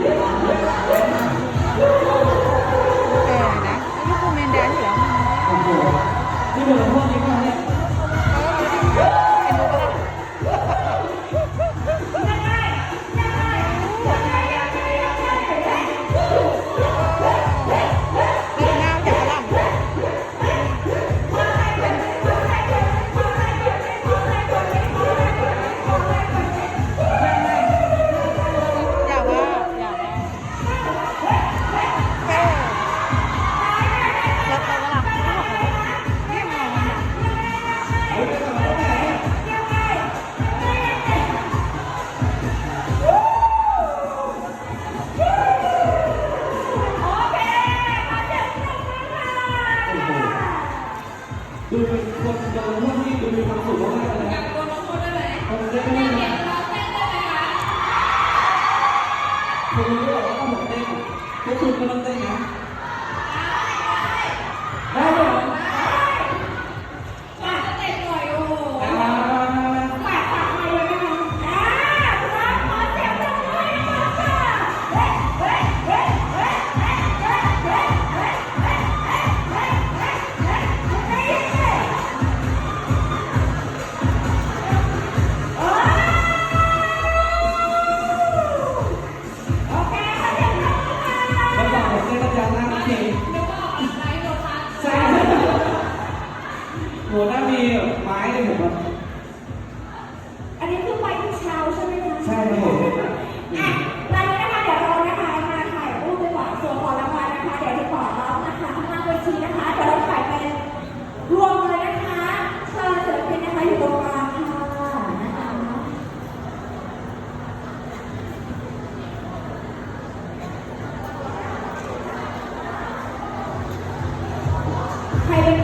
เดูเป็นคนโดนพวกที่ดูมีความสุขมากเลยนะโดนพวกได้ไหมคนได้ไหมคนรู้หรอว่าต้องผมเต้นพวกคุณก็ต้องเต้น หัวหน้ามีไม้เลยผมอะอันนี้คือไฟที่เช้าใช่ไหมคะใช่ครับผมอะตอนนี้นะคะเดี๋ยวเรานะคะมาถ่ายรูปดีกว่าส่วนของรางวัลนะคะ เดี๋ยวจะขอร้องนะคะข้างล่างเวทีนะคะเดี๋ยวเราถ่ายเป็นรวมเลยนะคะเชิญศิลปินนะคะอยู่ตรงกลางค่ะนะคะใครเป็น